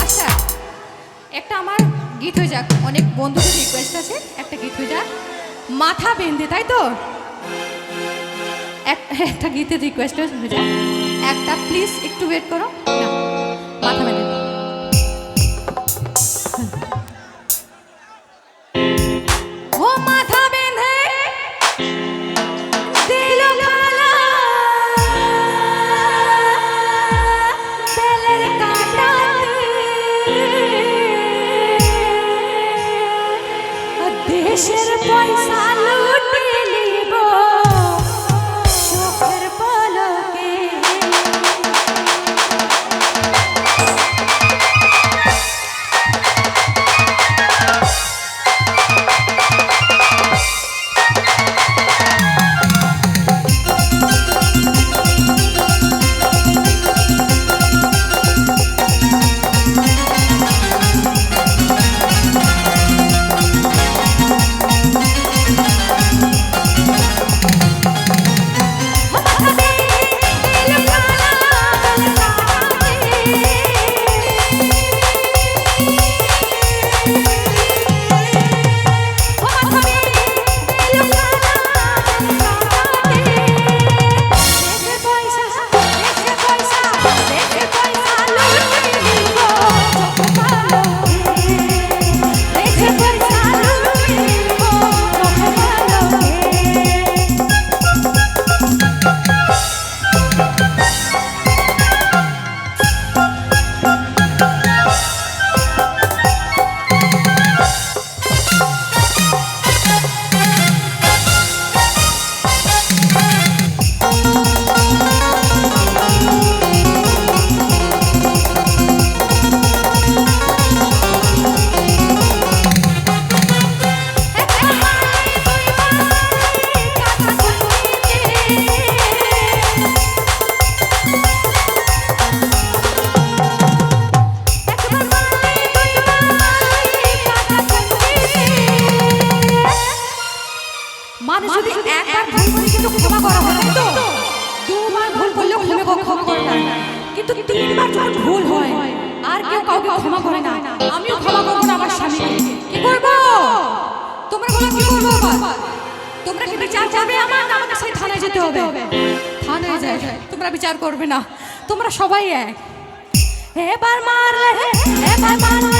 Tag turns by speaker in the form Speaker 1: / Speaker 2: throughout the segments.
Speaker 1: আচ্ছা একটা আমার গীত হয়ে যাক। অনেক বন্ধুদের রিকোয়েস্ট আছে, একটা গীত হয়ে যাক। মাথা বেঁধে, তাই তো? এক- একটা গীতের রিকোয়েস্ট হয়ে যাক। একটা প্লিজ একটু ওয়েট করো। মাথা বেঁধে। দুবার ভুল ক্ষমা করে না কিন্তু তিনবার যখন ভুল হয় আর কেউ কাউকে ক্ষমা করে না। আমিও ক্ষমা করব না আমার স্বামীকে। কি করব? তোমরা বলো কি করব আবার? তোমরা কি বিচার করবে? আমার না আমাকে সেই থানায় যেতে হবে। থানায় যায়। তোমরা বিচার করবে না। তোমরা সবাই এক। এবার মারলে এবার মারলে।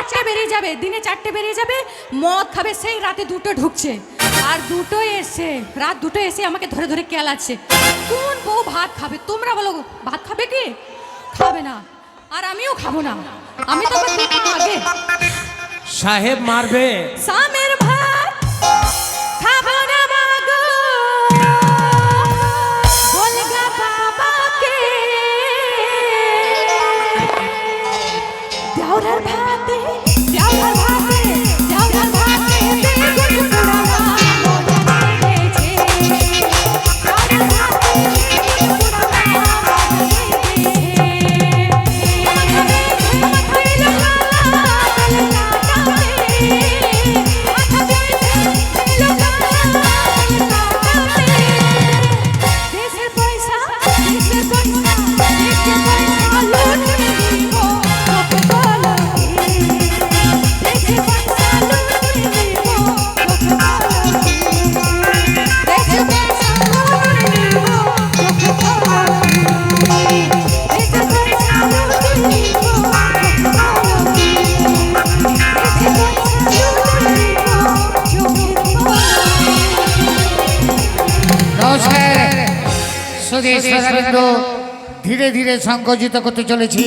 Speaker 1: চারটে বেরিয়ে যাবে দিনে চারটে বেরিয়ে যাবে মদ খাবে সেই রাতে দুটো ঢুকছে। আর দুটো এসে রাত দুটো এসে আমাকে ধরে ধরে কেলাচ্ছে। কোন বউ ভাত খাবে? তোমরা বলো ভাত খাবে কি? খাবে না। আর আমিও খাব না। আমি তো আগে।
Speaker 2: সাহেব মারবে।
Speaker 1: সামের ভাতে দেওরার ভাতে
Speaker 3: ধীরে ধীরে সংকোচিত করতে চলেছি।